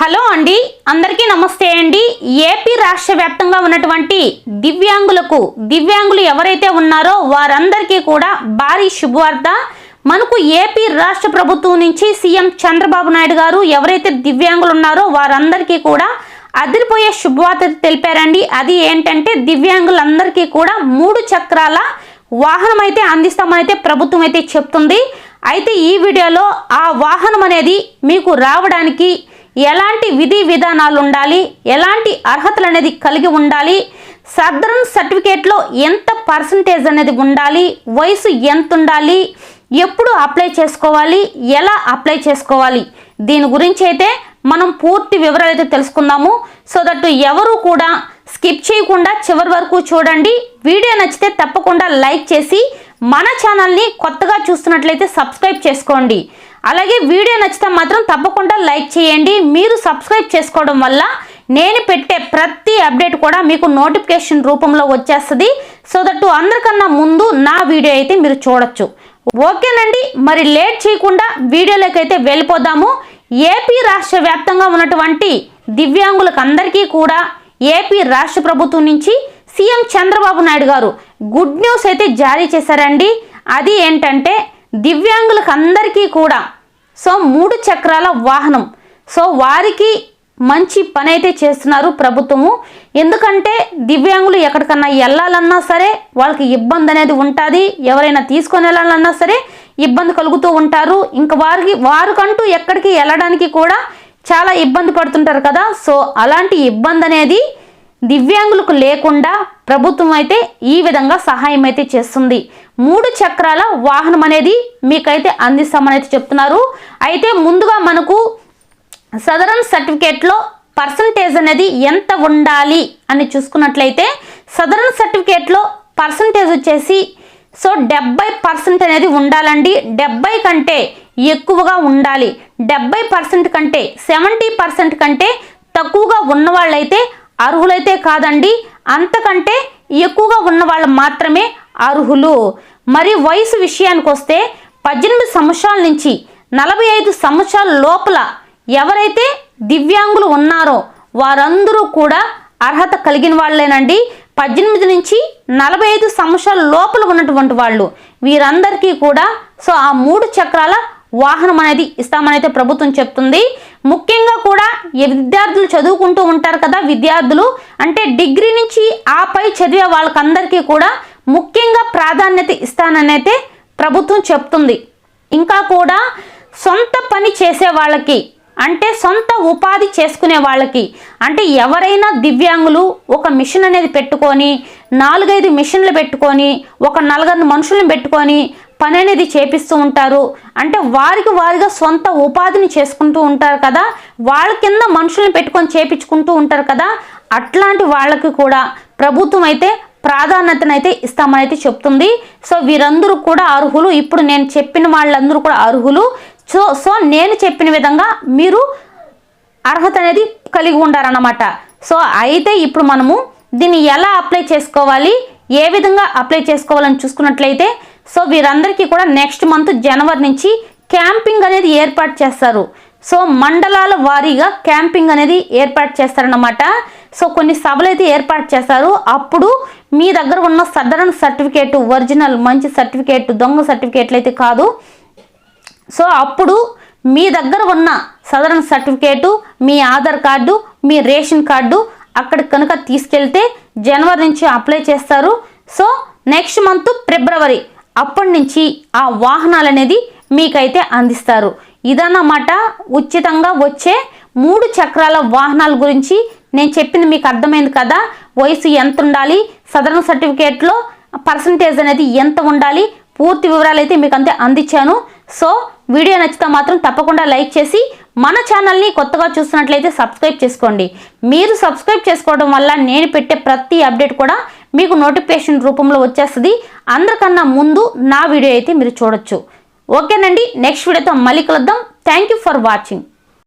Hello అండి. అందరికీ నమస్తే అండి. ఏపీ రాష్ట్ర వ్యాప్తంగా ఉన్నటువంటి దివ్యాంగులకు దివ్యాంగులు ఎవరైతే ఉన్నారో వారందరికీ కూడా భారీ శుభవార్త. మనకు ఏపీ రాష్ట్ర ప్రభుత్వం నుంచి సీఎం చంద్రబాబు నాయుడు గారు ఎవరైతే దివ్యాంగులు ఉన్నారో వారందరికీ కూడా అదిరిపోయే శుభవార్త తెలిపారండి. అది ఏంటంటే దివ్యాంగులందరికీ కూడా మూడు చక్రాల వాహనం అయితే అందిస్తామనైతే ప్రభుత్వం అయితే చెప్తుంది. అయితే ఈ వీడియోలో ఆ వాహనం అనేది మీకు రావడానికి ఎలాంటి విధి విధానాలు ఉండాలి? ఎలాంటి అర్హతలు అనేది కలిగి ఉండాలి? సదరన్ సర్టిఫికేట్లో ఎంత పర్సంటేజ్ అనేది ఉండాలి? వయసు ఎంత ఉండాలి ఎప్పుడు అప్లై చేసుకోవాలి? ఎలా అప్లై చేసుకోవాలి? దీని గురించి అయితే మనం పూర్తి వివరాలు అయితే తెలుసుకుందాము. సో దట్ ఎవరు కూడా స్కిప్ చేయకుండా చివరి వరకు చూడండి. వీడియో నచ్చితే తప్పకుండా లైక్ చేసి మన ఛానల్ని కొత్తగా చూస్తున్నట్లయితే సబ్స్క్రైబ్ చేసుకోండి. అలాగే వీడియో నచ్చితే మాత్రం తప్పకుండా లైక్ చేయండి. మీరు సబ్స్క్రైబ్ చేసుకోవడం వల్ల నేను పెట్టే ప్రతి అప్డేట్ కూడా మీకు నోటిఫికేషన్ రూపంలో వచ్చేస్తుంది. సో దట్ అందరికన్నా ముందు నా వీడియో అయితే మీరు చూడొచ్చు. ఓకేనండి మరి లేట్ చేయకుండా వీడియోలోకి అయితే వెళ్ళిపోదాము. ఏపీ రాష్ట్ర వ్యాప్తంగా ఉన్నటువంటి దివ్యాంగులకు అందరికీ కూడా ఏపీ రాష్ట్ర ప్రభుత్వం నుంచి సీఎం చంద్రబాబు నాయుడు గారు గుడ్ న్యూస్ అయితే జారీ చేశారండి. అది ఏంటంటే దివ్యాంగులకు అందరికీ కూడా. సో మూడు చక్రాల వాహనం. సో వారికి మంచి పని అయితే చేస్తున్నారు ప్రభుత్వము. ఎందుకంటే దివ్యాంగులు ఎక్కడికన్నా వెళ్ళాలన్నా సరే వాళ్ళకి ఇబ్బంది అనేది ఉంటుంది. ఎవరైనా తీసుకొని వెళ్ళాలన్నా సరే ఇబ్బంది కలుగుతూ ఉంటారు. ఇంకా వారికి వారికంటూ ఎక్కడికి వెళ్ళడానికి కూడా చాలా ఇబ్బంది పడుతుంటారు కదా. సో అలాంటి ఇబ్బంది అనేది దివ్యాంగులకు లేకుండా ప్రభుత్వం అయితే ఈ విధంగా సహాయం అయితే చేస్తుంది. మూడు చక్రాల వాహనం అనేది మీకైతే అందిస్తామని అయితే చెప్తున్నారు. అయితే ముందుగా మనకు సదరన్ సర్టిఫికేట్లో పర్సంటేజ్ అనేది ఎంత ఉండాలి అని చూసుకున్నట్లయితే సదరన్ సర్టిఫికేట్లో పర్సంటేజ్ వచ్చేసి సో డెబ్బై పర్సెంట్ అనేది ఉండాలండి. డెబ్బై కంటే ఎక్కువగా ఉండాలి. డెబ్బై పర్సెంట్ కంటే సెవెంటీ పర్సెంట్ కంటే తక్కువగా ఉన్నవాళ్ళైతే అర్హులైతే కాదండి. అంతకంటే ఎక్కువగా ఉన్న వాళ్ళు మాత్రమే అర్హులు. మరి వయసు విషయానికి వస్తే పద్దెనిమిది సంవత్సరాల నుంచి నలభై ఐదు సంవత్సరాల లోపల ఎవరైతే దివ్యాంగులు ఉన్నారో వారందరూ కూడా అర్హత కలిగిన వాళ్ళేనండి. పద్దెనిమిది నుంచి నలభై ఐదు సంవత్సరాల లోపల ఉన్నటువంటి వాళ్ళు వీరందరికీ కూడా సో ఆ మూడు చక్రాల వాహనం అనేది ఇస్తామనైతే ప్రభుత్వం చెప్తుంది. ముఖ్యంగా కూడా విద్యార్థులు చదువుకుంటూ ఉంటారు కదా విద్యార్థులు. అంటే డిగ్రీ నుంచి ఆ పై చదివే వాళ్ళకందరికీ కూడా ముఖ్యంగా ప్రాధాన్యత ఇస్తాననైతే ప్రభుత్వం చెప్తుంది. ఇంకా కూడా సొంత పని చేసే వాళ్ళకి అంటే సొంత ఉపాధి చేసుకునే వాళ్ళకి అంటే ఎవరైనా దివ్యాంగులు ఒక మిషన్ అనేది పెట్టుకొని నాలుగైదు మిషన్లు పెట్టుకొని ఒక నలుగురు మనుషులను పెట్టుకొని పని అనేది చేపిస్తూ ఉంటారు. అంటే వారికి వారిగా సొంత ఉపాధిని చేసుకుంటూ ఉంటారు కదా. వాళ్ళ కింద మనుషుల్ని పెట్టుకొని చేపించుకుంటూ ఉంటారు కదా. అట్లాంటి వాళ్ళకి కూడా ప్రభుత్వం అయితే ప్రాధాన్యతనైతే ఇస్తామనైతే చెప్తుంది. సో వీరందరూ కూడా అర్హులు. ఇప్పుడు నేను చెప్పిన వాళ్ళందరూ కూడా అర్హులు. సో సో నేను చెప్పిన విధంగా మీరు అర్హత అనేది కలిగి ఉండాలన్నమాట సో అయితే ఇప్పుడు మనము దీన్ని ఎలా అప్లై చేసుకోవాలి? ఏ విధంగా అప్లై చేసుకోవాలని చూసుకున్నట్లయితే సో వీరందరికీ కూడా నెక్స్ట్ మంత్ జనవరి నుంచి క్యాంపింగ్ అనేది ఏర్పాటు చేస్తారు. సో మండలాల వారీగా క్యాంపింగ్ అనేది ఏర్పాటు చేస్తారన్నమాట. సో కొన్ని సభలు అయితే ఏర్పాటు చేస్తారు. అప్పుడు మీ దగ్గర ఉన్న సదరన్ సర్టిఫికేట్ ఒరిజినల్ మంచి సర్టిఫికేట్ దొంగ సర్టిఫికేట్లు అయితే కాదు. సో అప్పుడు మీ దగ్గర ఉన్న సదరన్ సర్టిఫికేటు మీ ఆధార్ కార్డు మీ రేషన్ కార్డు అక్కడ కనుక తీసుకెళ్తే జనవరి నుంచి అప్లై చేస్తారు. సో నెక్స్ట్ మంత్ ఫిబ్రవరి అప్పటి నుంచి ఆ వాహనాలు అనేది మీకైతే అందిస్తారు. ఇదన్నమాట ఉచితంగా వచ్చే మూడు చక్రాల వాహనాల గురించి నేను చెప్పింది మీకు అర్థమైంది కదా? వయసు ఎంత ఉండాలి సదరన్ సర్టిఫికేట్లో పర్సంటేజ్ అనేది ఎంత ఉండాలి? పూర్తి వివరాలు అయితే మీకు అంతే అందించాను. సో వీడియో నచ్చితే మాత్రం తప్పకుండా లైక్ చేసి మన ఛానల్ని కొత్తగా చూస్తున్నట్లయితే సబ్స్క్రైబ్ చేసుకోండి. మీరు సబ్స్క్రైబ్ చేసుకోవడం వల్ల నేను పెట్టే ప్రతి అప్డేట్ కూడా మీకు నోటిఫికేషన్ రూపంలో వచ్చేస్తుంది. అందరికన్నా ముందు నా వీడియో అయితే మీరు చూడొచ్చు. ఓకేనండి నెక్స్ట్ వీడియోతో మళ్ళీ కలుద్దాం. Thank you for watching